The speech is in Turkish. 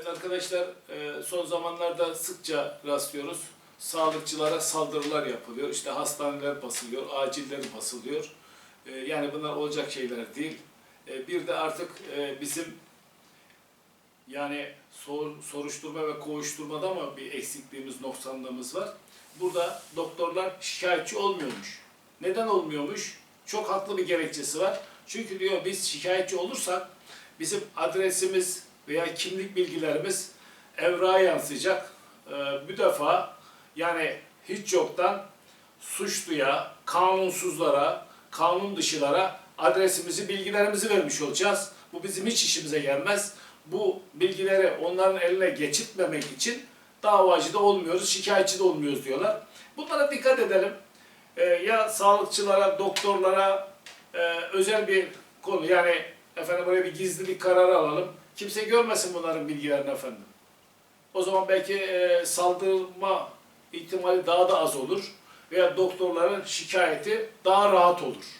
Evet arkadaşlar e, son zamanlarda sıkça rastlıyoruz. Sağlıkçılara saldırılar yapılıyor. İşte hastaneler basılıyor, aciller basılıyor. E, Yani bunlar olacak şeyler değil. E, Bir de artık bizim yani sor- soruşturma ve kovuşturmada mı bir eksikliğimiz, noksanlığımız var? Burada doktorlar şikayetçi olmuyormuş. Neden olmuyormuş? Çok haklı bir gerekçesi var. Çünkü diyor biz şikayetçi olursak bizim adresimiz veya kimlik bilgilerimiz evrağa yansıyacak. Ee, bu defa yani hiç yoktan suçluya, kanunsuzlara, kanun dışılara adresimizi, bilgilerimizi vermiş olacağız. Bu bizim hiç işimize gelmez. Bu bilgileri onların eline geçitmemek için davacı da olmuyoruz, şikayetçi de olmuyoruz diyorlar. Bunlara dikkat edelim. Ee, ya sağlıkçılara, doktorlara e, özel bir konu yani efendim böyle bir gizlilik kararı alalım. Kimse görmesin bunların bilgilerini efendim. O zaman belki e, saldırma ihtimali daha da az olur veya doktorların şikayeti daha rahat olur.